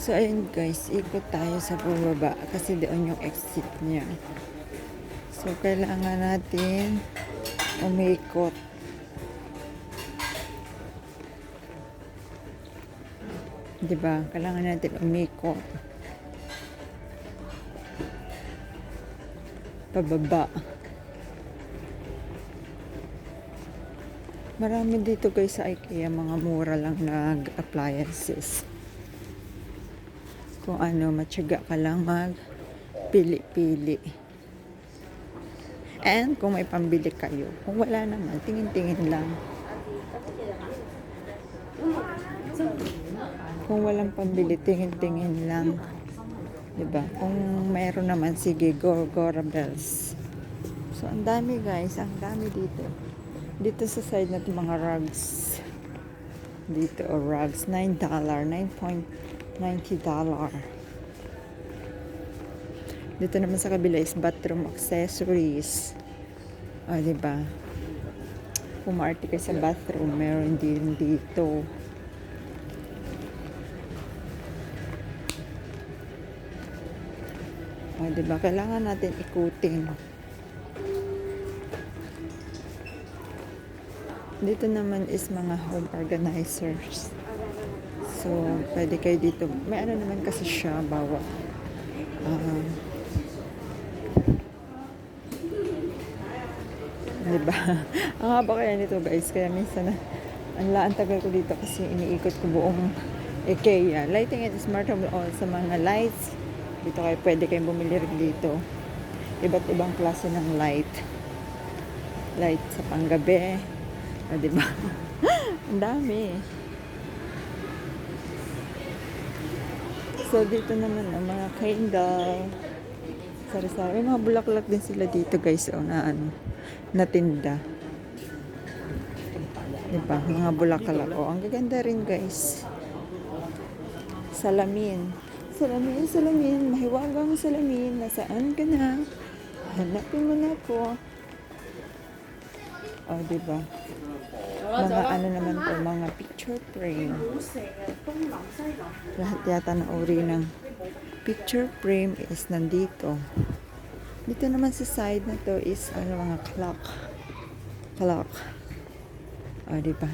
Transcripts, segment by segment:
So, ayun guys, ikot tayo sa bumaba kasi doon yung exit niya. So, kailangan natin umikot. Diba? Kailangan natin umikot. Pababa. Marami dito guys sa IKEA, mga mura lang na appliances. Kung ano, matyaga ka lang mag pili-pili. And kung may pambili kayo, kung wala naman, tingin-tingin lang. Kung walang pambili, tingin-tingin lang. 'Di ba? Kung mayroon naman, sige, go, go, bells. So, ang dami guys, ang dami dito. Dito sa side natin mga rugs. Dito, oh, rugs. $9, $9.90. Dito naman sa kabila is bathroom accessories. O, di ba? Pumarty ka sa bathroom, meron din dito. O, di ba? Kailangan natin ikutin. Dito naman is mga home organizers. So, pwede kayo dito. May ano naman kasi siya, bawat. ah, Diba? Ang haba kaya nito guys. Kaya minsan na, ang laan tagal ko dito kasi iniikot ko buong IKEA. Lighting and smart home all sa mga lights. Dito kayo pwede kayong bumili rin dito. Iba't ibang klase ng light. Light sa panggabi. O, diba? ang dami. So, dito naman ang mga candle. Sari-sari. Mga bulaklak din sila dito guys. O, na ano na tinda. Diba? Mga bulaklak. O, ang gaganda rin guys. Salamin. Salamin, salamin. Mahiwagang salamin. Nasaan ka na? Hanapin mo na ako. O, diba? Mga ano naman to, mga picture frame. Lahat yata na uri ng picture frame is nandito. Dito naman sa side na to is ano mga clock. Clock. O, di ba?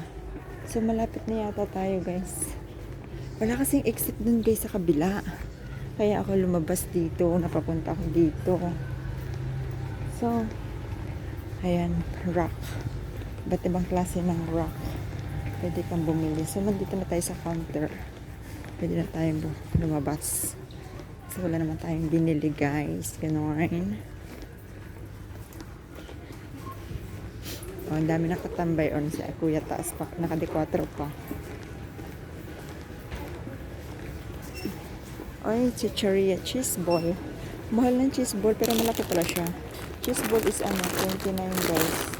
So, malapit na yata tayo, guys. Wala kasing exit dun, guys, sa kabila. Kaya ako lumabas dito. Napapunta ako dito. So, ayan, rock. Ba't ibang klase ng rock? Pwede kang bumili. So, nandito na tayo sa counter. Pwede na tayong lumabas. Kasi wala naman tayong binili, guys. Ganon. Oh, ang dami nakatambay on si Kuya Taas pa. Nakadekwatro pa. Ay, chicharia cheese ball. Mahal ng cheese ball pero malaki pala siya. Cheese ball is ano, 29 guys.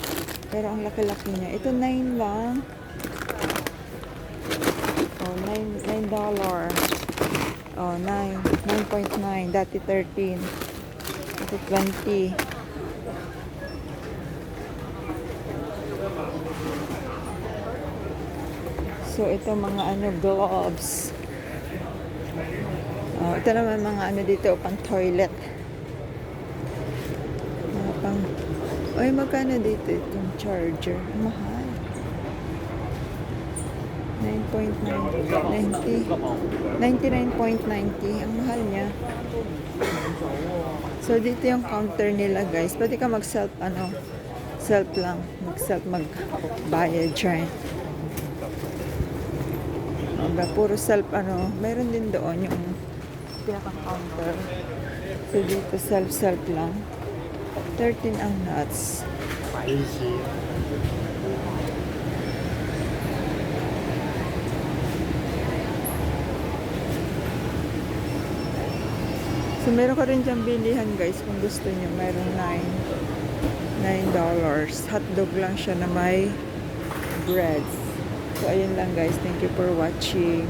Pero ang laki-laki niya. Ito 9 lang. Oh, 9 9 dollar. Oh, 9. 9.9. Dati 13. Ito 20. So, ito mga ano, gloves. Oh, ito naman mga ano dito, pang toilet. Mga pang... Ay, magkano dito itong charger? Mahal. 9.90. 99.90. Ang mahal niya. So, dito yung counter nila, guys. Pwede ka mag-self, ano, self lang. Mag-self, mag-bayad dyan. Aba, puro self, ano, meron din doon yung pinaka-counter. So, dito self-self lang. 13 ang nuts. Crazy. So, meron ka rin dyan bilihan guys kung gusto nyo. Meron 9 $9. Hotdog lang siya na may breads. So, ayun lang guys. Thank you for watching.